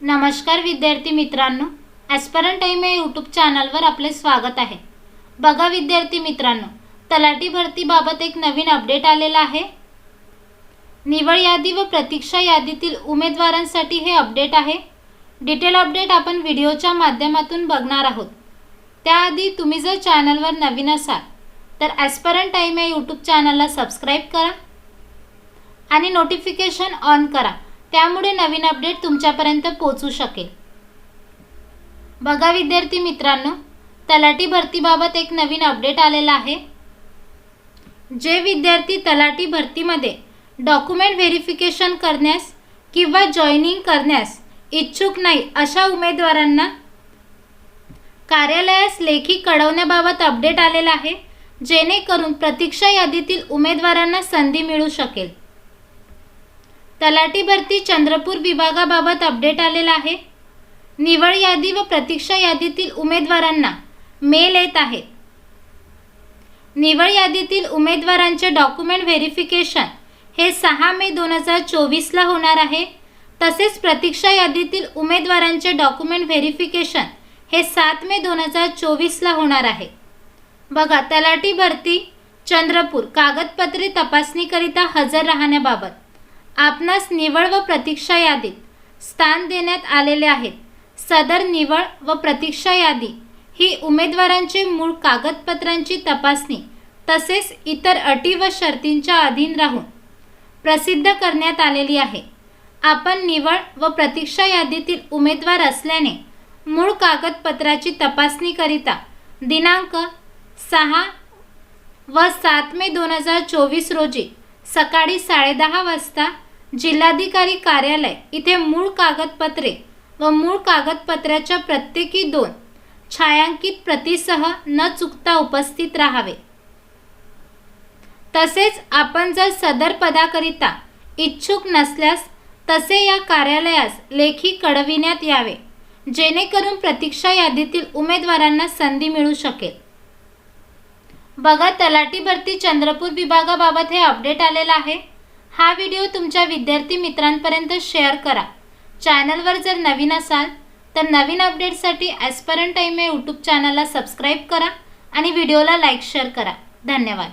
नमस्कार विद्यार्थी मित्रांनो ॲस्परंट टाईम या यूट्यूब चॅनलवर आपले स्वागत आहे. बघा विद्यार्थी मित्रांनो तलाठी भरतीबाबत एक नवीन अपडेट आलेला आहे. निवड यादी व प्रतीक्षा यादीतील उमेदवारांसाठी हे अपडेट आहे. डिटेल अपडेट आपण व्हिडिओच्या माध्यमातून बघणार आहोत. त्याआधी तुम्ही जर चॅनलवर नवीन असाल तर ॲस्परंट टाईम या यूट्यूब चॅनलला सबस्क्राईब करा आणि नोटिफिकेशन ऑन करा. त्यामुळे नवीन अपडेट तुमच्यापर्यंत पोचू शकेल. बघा विद्यार्थी मित्रांनो तलाठी भरतीबाबत एक नवीन अपडेट आलेला आहे. जे विद्यार्थी तलाठी भरतीमध्ये डॉक्युमेंट व्हेरिफिकेशन करण्यास किंवा जॉईनिंग करण्यास इच्छुक नाही अशा उमेदवारांना कार्यालयास लेखी कळवण्याबाबत अपडेट आलेला आहे जेणेकरून प्रतीक्षा यादीतील उमेदवारांना संधी मिळू शकेल. तलाठी भरती चंद्रपूर विभागाबाबत अपडेट आलेला आहे. निवड यादी व प्रतीक्षा यादीतील उमेदवारांना मेल येत आहेत निवड यादीतील उमेदवारांचे डॉक्युमेंट व्हेरिफिकेशन हे सहा मे दोन हजार चोवीसला होणार आहे. तसेच प्रतीक्षा यादीतील उमेदवारांचे डॉक्युमेंट व्हेरिफिकेशन हे सात मे दोन हजार चोवीसला होणार आहे. बघा तलाठी भरती चंद्रपूर कागदपत्रे तपासणीकरिता हजर राहण्याबाबत. आपणास निवड व प्रतीक्षा यादीत स्थान देण्यात आलेले आहेत. सदर निवड व प्रतीक्षा यादी ही उमेदवारांचे मूळ कागदपत्रांची तपासणी तसेच इतर अटी व शर्तींच्या अधीन राहून प्रसिद्ध करण्यात आलेली आहे. आपण निवड व प्रतीक्षा यादीतील उमेदवार असल्याने मूळ कागदपत्राची तपासणीकरिता दिनांक सहा व सात मे दोन हजार चोवीस रोजी सकाळी साडेदहा वाजता जिल्हाधिकारी कार्यालय इथे मूळ कागदपत्रे व मूळ कागदपत्राच्या प्रत्येकी दोन छायांकित प्रतीसह न चुकता उपस्थित राहावे. तसेच आपण जर सदर पदाकरिता इच्छुक नसल्यास तसे या कार्यालयास लेखी कळविण्यात यावे जेणेकरून प्रतीक्षा यादीतील उमेदवारांना संधी मिळू शकेल. बघा तलाठी भरती चंद्रपूर विभागाबाबत हे अपडेट आलेलं आहे. हा व्हिडिओ तुमच्या विद्यार्थी मित्रांपर्यंत शेअर करा. चॅनलवर जर नवीन असाल तर नवीन अपडेटसाठी ॲस्परंट टाईम या यूट्यूब चॅनलला सबस्क्राईब करा आणि व्हिडिओला लाईक शेअर करा. धन्यवाद.